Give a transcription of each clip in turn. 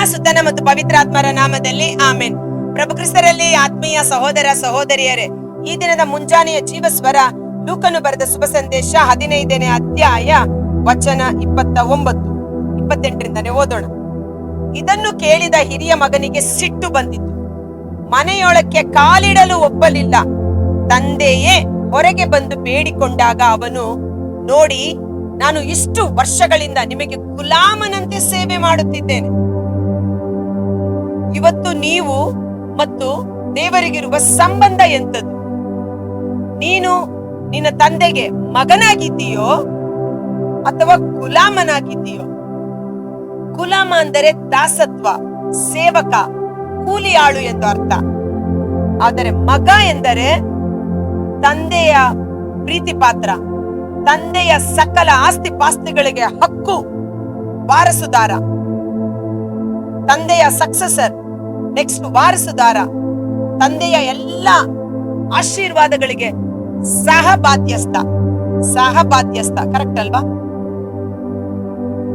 ಮತ್ತು ಪವಿತ್ರಾತ್ಮರ ನಾಮದಲ್ಲಿ ಆಮೆನ್. ಪ್ರಭು ಕ್ರಿಸ್ತರಲ್ಲಿ ಆತ್ಮೀಯ ಸಹೋದರ ಸಹೋದರಿಯರೇ, ಈ ದಿನದ ಮುಂಜಾನೆಯ ಜೀವ ಸ್ವರ ಲೂಕನು ಬರೆದ ಶುಭ ಸಂದೇಶ ಹದಿನೈದನೇ ಅಧ್ಯಾಯ ವಚನ ಇಪ್ಪತ್ತ ಒಂಬತ್ತು ಇಪ್ಪತ್ತೆಂಟರಿಂದನೇ ಓದೋಣ. ಇದನ್ನು ಕೇಳಿದ ಹಿರಿಯ ಮಗನಿಗೆ ಸಿಟ್ಟು ಬಂದಿತು. ಮನೆಯೊಳಕ್ಕೆ ಕಾಲಿಡಲು ಒಪ್ಪಲಿಲ್ಲ. ತಂದೆಯೇ ಹೊರಗೆ ಬಂದು ಬೇಡಿಕೊಂಡಾಗ ಅವನು, ನೋಡಿ, ನಾನು ಇಷ್ಟು ವರ್ಷಗಳಿಂದ ನಿಮಗೆ ಗುಲಾಮನಂತೆ ಸೇವೆ ಮಾಡುತ್ತಿದ್ದೇನೆ. ಇವತ್ತು ನೀವು ಮತ್ತು ದೇವರಿಗಿರುವ ಸಂಬಂಧ ಎಂಥದ್ದು? ನೀನು ನಿನ್ನ ತಂದೆಗೆ ಮಗನಾಗಿದ್ದೀಯೋ ಅಥವಾ ಗುಲಾಮನಾಗಿದ್ದೀಯೋ? ಗುಲಾಮ ಅಂದರೆ ದಾಸತ್ವ, ಸೇವಕ ಕೂಲಿ ಆಳು ಎಂದು ಅರ್ಥ. ಆದರೆ ಮಗ ಎಂದರೆ ತಂದೆಯ ಪ್ರೀತಿ ಪಾತ್ರ ತಂದೆಯ ಸಕಲ ಆಸ್ತಿ ಪಾಸ್ತಿಗಳಿಗೆ ಹಕ್ಕು, ವಾರಸುದಾರ. ತಂದೆಯ ಸಕ್ಸಸರ್ ನೆಕ್ಸ್ಟ್ ವಾರಸುದಾರ, ತಂದೆಯ ಎಲ್ಲ ಆಶೀರ್ವಾದಗಳಿಗೆ ಸಹಬಾಧ್ಯಸ್ಥ ಸಹಬಾಧ್ಯಸ್ಥ ಕರೆಕ್ಟ್ ಅಲ್ವಾ?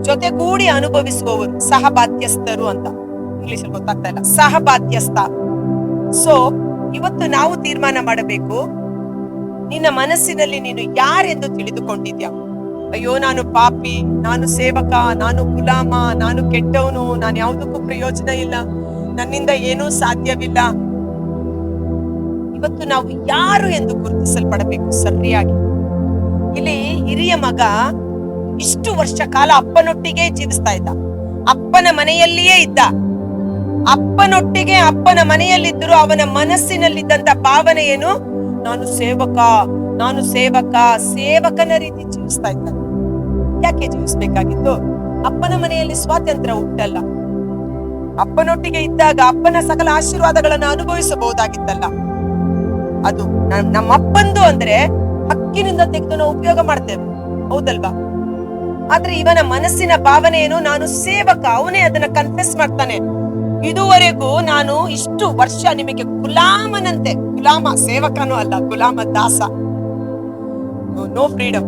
ಜೊತೆಗೂಡಿ ಅನುಭವಿಸುವವರು ಸಹಬಾಧ್ಯಸ್ಥರು ಅಂತ. ಇಂಗ್ಲಿಷ್ ಅಲ್ಲಿ ಗೊತ್ತಾಗ್ತಾ ಇಲ್ಲ. ಸಹಬಾಧ್ಯಸ್ಥ ಸೊ ಇವತ್ತು ನಾವು ತೀರ್ಮಾನ ಮಾಡಬೇಕು, ನಿನ್ನ ಮನಸ್ಸಿನಲ್ಲಿ ನೀನು ಯಾರೆಂದು ತಿಳಿದುಕೊಂಡಿದ್ಯಾ? ಅಯ್ಯೋ, ನಾನು ಪಾಪಿ, ನಾನು ಸೇವಕ, ನಾನು ಗುಲಾಮ, ನಾನು ಕೆಟ್ಟವನು, ನಾನು ಯಾವುದಕ್ಕೂ ಪ್ರಯೋಜನ ಇಲ್ಲ. ನನ್ನಿಂದ ಏನೂ ಸಾಧ್ಯವಿಲ್ಲ. ಇವತ್ತು ನಾವು ಯಾರು ಎಂದು ಗುರುತಿಸಲ್ಪಡಬೇಕು? ಸರಿಯಾಗಿ. ಇಲ್ಲಿ ಹಿರಿಯ ಮಗ ಇಷ್ಟು ವರ್ಷ ಕಾಲ ಅಪ್ಪನೊಟ್ಟಿಗೆ ಜೀವಿಸ್ತಾ ಇದ್ದ. ಅಪ್ಪನ ಮನೆಯಲ್ಲಿಯೇ ಇದ್ದ. ಅಪ್ಪನೊಟ್ಟಿಗೆ ಅಪ್ಪನ ಮನೆಯಲ್ಲಿದ್ದರೂ ಅವನ ಮನಸ್ಸಿನಲ್ಲಿದ್ದಂತ ಭಾವನೆ ಏನು? ನಾನು ಸೇವಕ ನಾನು ಸೇವಕ, ಸೇವಕನ ರೀತಿ ಜೀವಿಸ್ತಾ ಇದ್ದ. ಯಾಕೆ ಜೀವಿಸ್ಬೇಕಾಗಿತ್ತು? ಅಪ್ಪನ ಮನೆಯಲ್ಲಿ ಸ್ವಾತಂತ್ರ್ಯ ಉಂಟಲ್ಲ ಅಪ್ಪನೊಟ್ಟಿಗೆ ಇದ್ದಾಗ ಅಪ್ಪನ ಸಕಲ ಆಶೀರ್ವಾದಗಳನ್ನು ಅನುಭವಿಸಬಹುದಾಗಿತ್ತಲ್ಲ. ಅದು ನಮ್ಮಪ್ಪಂದು ಅಂದ್ರೆ ಹಕ್ಕಿನಿಂದ ತೆಗೆದು ನಾವು ಉಪಯೋಗ ಮಾಡ್ತೇವೆ. ಹೌದಲ್ವಾ? ಆದ್ರೆ ಇವನ ಮನಸ್ಸಿನ ಭಾವನೆ ಏನು ನಾನು ಸೇವಕ, ಅವನೇ ಅದನ್ನ ಕನ್ಫೆಸ್ ಮಾಡ್ತಾನೆ. ಇದುವರೆಗೂ ನಾನು ಇಷ್ಟು ವರ್ಷ ನಿಮಗೆ ಗುಲಾಮನಂತೆ. ಗುಲಾಮ ಸೇವಕನೂ ಅಲ್ಲ, ಗುಲಾಮ ದಾಸ. ನೋ ಫ್ರೀಡಮ್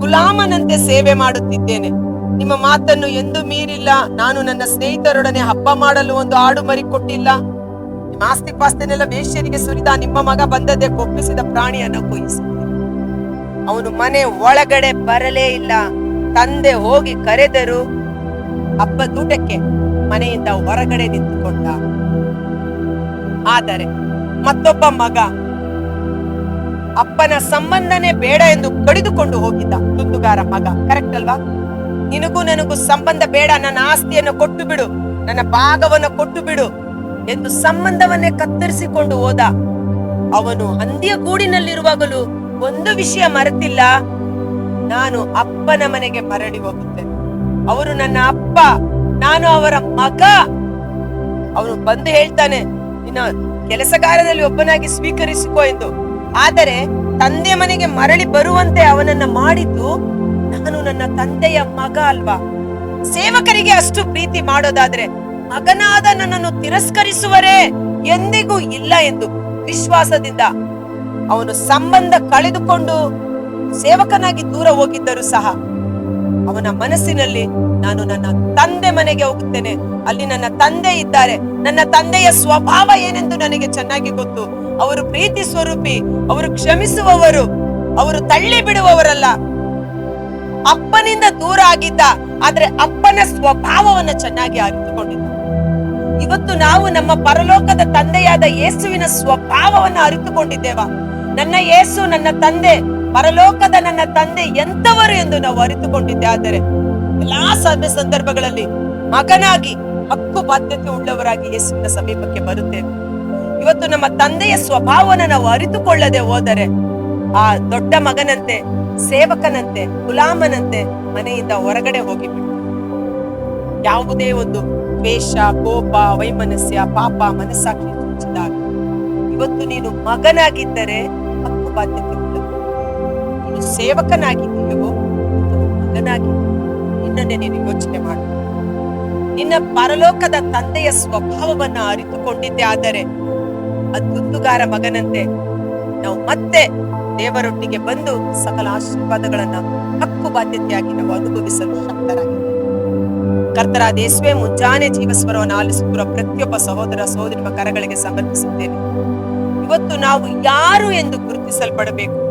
ಗುಲಾಮನಂತೆ ಸೇವೆ ಮಾಡುತ್ತಿದ್ದೇನೆ. ನಿಮ್ಮ ಮಾತನ್ನು ಎಂದು ಮೀರಿಲ್ಲ. ನಾನು ನನ್ನ ಸ್ನೇಹಿತರೊಡನೆ ಹಬ್ಬ ಮಾಡಲು ಒಂದು ಆಡು ಮರಿ ಕೊಟ್ಟಿಲ್ಲ. ನಿಮ್ಮ ಆಸ್ತಿ ಪಾಸ್ತಿನೆಲ್ಲ ವೇಷ್ಯರಿಗೆ ಸುರಿದ ನಿಮ್ಮ ಮಗ ಬಂದದ್ದೇ ಕೊಪ್ಪಿಸಿದ ಪ್ರಾಣಿಯನ್ನು ಕೊಯ್ಸಿ ಅವನು ಮನೆ ಒಳಗಡೆ ಬರಲೇ ಇಲ್ಲ. ತಂದೆ ಹೋಗಿ ಕರೆದರು ಹಬ್ಬದೂಟಕ್ಕೆ ಮನೆಯಿಂದ ಹೊರಗಡೆ ನಿಂತುಕೊಂಡ. ಆದರೆ ಮತ್ತೊಬ್ಬ ಮಗ ಅಪ್ಪನ ಸಂಬಂಧನೇ ಬೇಡ ಎಂದು ಕಡಿದುಕೊಂಡು ಹೋಗಿದ್ದ. ತುಂದುಗಾರ ಮಗ. ಕರೆಕ್ಟ್ ಅಲ್ವಾ? ನಿನಗೂ ನನಗೂ ಸಂಬಂಧ ಬೇಡ. ನನ್ನ ಆಸ್ತಿಯನ್ನು ಕೊಟ್ಟು ಬಿಡು ನನ್ನ ಭಾಗವನ್ನು ಕೊಟ್ಟು ಬಿಡು ಎಂದು ಸಂಬಂಧವನ್ನೇ ಕತ್ತರಿಸಿಕೊಂಡು ಹೋದ. ಅವನು ಹಂದಿಯ ಗೂಡಿನಲ್ಲಿರುವಾಗಲೂ ಒಂದು ವಿಷಯ ಮರೆತಿಲ್ಲ. ನಾನು ಅಪ್ಪನ ಮನೆಗೆ ಮರಳಿ ಹೋಗುತ್ತೇನೆ ಅವರು ನನ್ನ ಅಪ್ಪ, ನಾನು ಅವರ ಮಗ. ಅವನು ಬಂದು ಹೇಳ್ತಾನೆ, ನಿನ್ನ ಕೆಲಸಗಾರದಲ್ಲಿ ಒಬ್ಬನಾಗಿ ಸ್ವೀಕರಿಸಿಕೋ ಎಂದು. ಆದರೆ ತಂದೆ ಮನೆಗೆ ಮರಳಿ ಬರುವಂತೆ ಅವನನ್ನ ಮಾಡಿದ್ದು ನಾನು ನನ್ನ ತಂದೆಯ ಮಗ ಅಲ್ವಾ? ಸೇವಕರಿಗೆ ಅಷ್ಟು ಪ್ರೀತಿ ಮಾಡೋದಾದ್ರೆ ಮಗನಾದ ನನ್ನನ್ನು ತಿರಸ್ಕರಿಸುವರೇ ಎಂದಿಗೂ ಇಲ್ಲ ಎಂದು ವಿಶ್ವಾಸದಿಂದ ಅವನು ಸಂಬಂಧ ಕಳೆದುಕೊಂಡು ಸೇವಕನಾಗಿ ದೂರ ಹೋಗಿದ್ದರೂ ಸಹ ಅವನ ಮನಸ್ಸಿನಲ್ಲಿ ನಾನು ನನ್ನ ತಂದೆ ಮನೆಗೆ ಹೋಗುತ್ತೇನೆ. ಅಲ್ಲಿ ನನ್ನ ತಂದೆ ಇದ್ದಾರೆ. ನನ್ನ ತಂದೆಯ ಸ್ವಭಾವ ಏನೆಂದು ನನಗೆ ಚೆನ್ನಾಗಿ ಗೊತ್ತು. ಅವರು ಪ್ರೀತಿ ಸ್ವರೂಪಿ, ಅವರು ಕ್ಷಮಿಸುವವರು, ಅವರು ತಳ್ಳಿ ಬಿಡುವವರಲ್ಲ ಅಪ್ಪನಿಂದ ದೂರ ಆಗಿದ್ದ, ಆದ್ರೆ ಅಪ್ಪನ ಸ್ವಭಾವವನ್ನ ಚೆನ್ನಾಗಿ ಅರಿತುಕೊಂಡಿದ್ದ. ಇವತ್ತು ನಾವು ನಮ್ಮ ಪರಲೋಕದ ತಂದೆಯಾದ ಯೇಸುವಿನ ಸ್ವಭಾವವನ್ನು ಅರಿತುಕೊಂಡಿದ್ದೇವ. ನನ್ನ ಯೇಸು, ನನ್ನ ತಂದೆ, ಪರಲೋಕದ ನನ್ನ ತಂದೆ ಎಂತವರು ಎಂದು ನಾವು ಅರಿತುಕೊಂಡಿದ್ದೆ. ಆದರೆ ಎಲ್ಲಾ ಸಭೆ ಸಂದರ್ಭಗಳಲ್ಲಿ ಮಗನಾಗಿ, ಹಕ್ಕು ಬಾಧ್ಯತೆ ಉಳ್ಳವರಾಗಿ ಯೇಸುವಿನ ಸಮೀಪಕ್ಕೆ ಬರುತ್ತೇವೆ. ಇವತ್ತು ನಮ್ಮ ತಂದೆಯ ಸ್ವಭಾವವನ್ನು ನಾವು ಅರಿತುಕೊಳ್ಳದೆ ಹೋದರೆ ಆ ದೊಡ್ಡ ಮಗನಂತೆ ಸೇವಕನಂತೆ, ಗುಲಾಮನಂತೆ ಮನೆಯಿಂದ ಹೊರಗಡೆ ಹೋಗಿಬಿಟ್ಟು ಯಾವುದೇ ಒಂದು ದ್ವೇಷ, ಕೋಪ, ವೈಮನಸ್ಯ, ಪಾಪ ಮನಸ್ಸಾಕ್ಷಿ ಚುಚ್ಚಿದಾಗ ಇವತ್ತು ನೀನು ಮಗನಾಗಿದ್ದರೆ ಹಕ್ಕು ಬಾಧ್ಯತೆ. ನೀನು ಸೇವಕನಾಗಿದ್ದೀಯೋ ಮಗನಾಗಿ ನಿನ್ನನ್ನೇ ನೀನು ಯೋಚನೆ ಮಾಡು ನಿನ್ನ ಪರಲೋಕದ ತಂದೆಯ ಸ್ವಭಾವವನ್ನ ಅರಿತುಕೊಂಡಿದ್ದೆ, ಆದರೆ ಅದ್ದುಗಾರ ಮಗನಂತೆ ನಾವು ಮತ್ತೆ ದೇವರೊಟ್ಟಿಗೆ ಬಂದು ಸಕಲ ಆಶೀರ್ವಾದಗಳನ್ನ ಹಕ್ಕು ಬಾಧ್ಯತೆಯಾಗಿ ನಾವು ಅನುಭವಿಸಲು ಶಕ್ತರಾಗಿದ್ದೇವೆ. ಕರ್ತರಾದ ಮುಂಜಾನೆ ಜೀವಸ್ವರವನ್ನು ಆಲಿಸುತ್ತಿರುವ ಪ್ರತಿಯೊಬ್ಬ ಸಹೋದರ ಸಹೋದರಿ ಕರಗಳಿಗೆ ಸಮರ್ಪಿಸುತ್ತೇನೆ. ಇವತ್ತು ನಾವು ಯಾರು ಎಂದು ಗುರುತಿಸಲ್ಪಡಬೇಕು?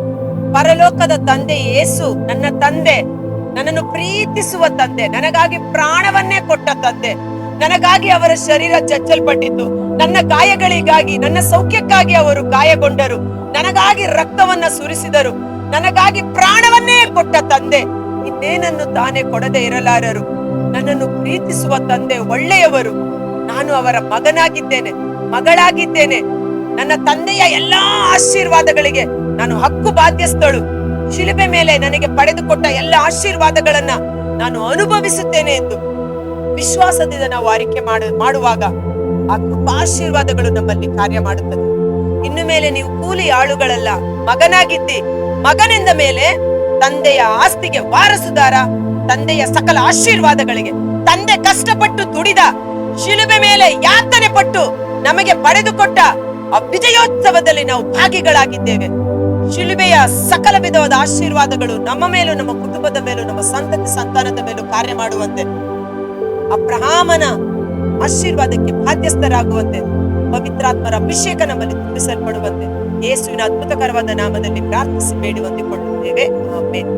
ಪರಲೋಕದ ತಂದೆ ಯೇಸು, ನನ್ನ ತಂದೆ, ನನ್ನನ್ನು ಪ್ರೀತಿಸುವ ತಂದೆ, ನನಗಾಗಿ ಪ್ರಾಣವನ್ನೇ ಕೊಟ್ಟ ತಂದೆ ನನಗಾಗಿ ಅವರ ಶರೀರ ಚಚ್ಚಲ್ಪಟ್ಟಿತ್ತು. ನನ್ನ ಗಾಯಗಳಿಗಾಗಿ, ನನ್ನ ಸೌಖ್ಯಕ್ಕಾಗಿ ಅವರು ಗಾಯಗೊಂಡರು. ನನಗಾಗಿ ರಕ್ತವನ್ನ ಸುರಿಸಿದರು. ನನಗಾಗಿ ಪ್ರಾಣವನ್ನೇ ಕೊಟ್ಟ ತಂದೆ. ಇನ್ನೇನನ್ನು ತಾನೇ ಕೊಡದೆ ಇರಲಾರರು. ನನ್ನನ್ನು ಪ್ರೀತಿಸುವ ತಂದೆ ಒಳ್ಳೆಯವರು. ನಾನು ಅವರ ಮಗನಾಗಿದ್ದೇನೆ, ಮಗಳಾಗಿದ್ದೇನೆ. ನನ್ನ ತಂದೆಯ ಎಲ್ಲಾ ಆಶೀರ್ವಾದಗಳಿಗೆ ನಾನು ಹಕ್ಕು ಬಾಧ್ಯಸ್ಥಳು. ಶಿಲುಬೆ ಮೇಲೆ ನನಗೆ ಪಡೆದುಕೊಟ್ಟ ಎಲ್ಲ ಆಶೀರ್ವಾದಗಳನ್ನ ನಾನು ಅನುಭವಿಸುತ್ತೇನೆ ಎಂದು ವಿಶ್ವಾಸದಿಂದ ನಾವು ಆರೈಕೆ ಮಾಡ, ಮಾಡುವಾಗ ಆ ಕೃಪಾಶೀರ್ವಾದಗಳು ನಮ್ಮಲ್ಲಿ ಕಾರ್ಯ ಮಾಡುತ್ತದೆ. ಇನ್ನು ಮೇಲೆ ನೀವು ಕೂಲಿ ಆಳುಗಳಲ್ಲ, ಮಗನಾಗಿದ್ದಿ, ಮಗನೆಂದ ಮೇಲೆ ತಂದೆಯ ಆಸ್ತಿಗೆ ವಾರಸುದಾರ, ತಂದೆಯ ಸಕಲ ಆಶೀರ್ವಾದಗಳಿಗೆ ತಂದೆ ಕಷ್ಟಪಟ್ಟು ದುಡಿದ, ಶಿಲುಬೆ ಮೇಲೆ ಯಾತನೆ ಪಟ್ಟು ನಮಗೆ ಪಡೆದುಕೊಟ್ಟ ಆ ವಿಜಯೋತ್ಸವದಲ್ಲಿ ನಾವು ಭಾಗಿಗಳಾಗಿದ್ದೇವೆ. ಶಿಲುಬೆಯ ಸಕಲ ವಿಧವಾದ ಆಶೀರ್ವಾದಗಳು ನಮ್ಮ ಮೇಲೂ, ನಮ್ಮ ಕುಟುಂಬದ ಮೇಲೂ, ನಮ್ಮ ಸಂತತಿ, ಸಂತಾನದ ಮೇಲೂ ಕಾರ್ಯ ಮಾಡುವಂತೆ ಅಬ್ರಹಾಮನ ಆಶೀರ್ವಾದಕ್ಕೆ ಬಾಧ್ಯಸ್ಥರಾಗುವಂತೆ ಪವಿತ್ರಾತ್ಮರ ಅಭಿಷೇಕ ನಮ್ಮಲ್ಲಿ ತುಂಬಿಸಲ್ಪಡುವಂತೆ ಯೇಸುವಿನ ಅದ್ಭುತಕರವಾದ ನಾಮದಲ್ಲಿ ಪ್ರಾರ್ಥಿಸಿ ಬೇಡಿ ಹೊಂದಿಕೊಳ್ಳುತ್ತೇವೆ. ಆಮೇಲೆ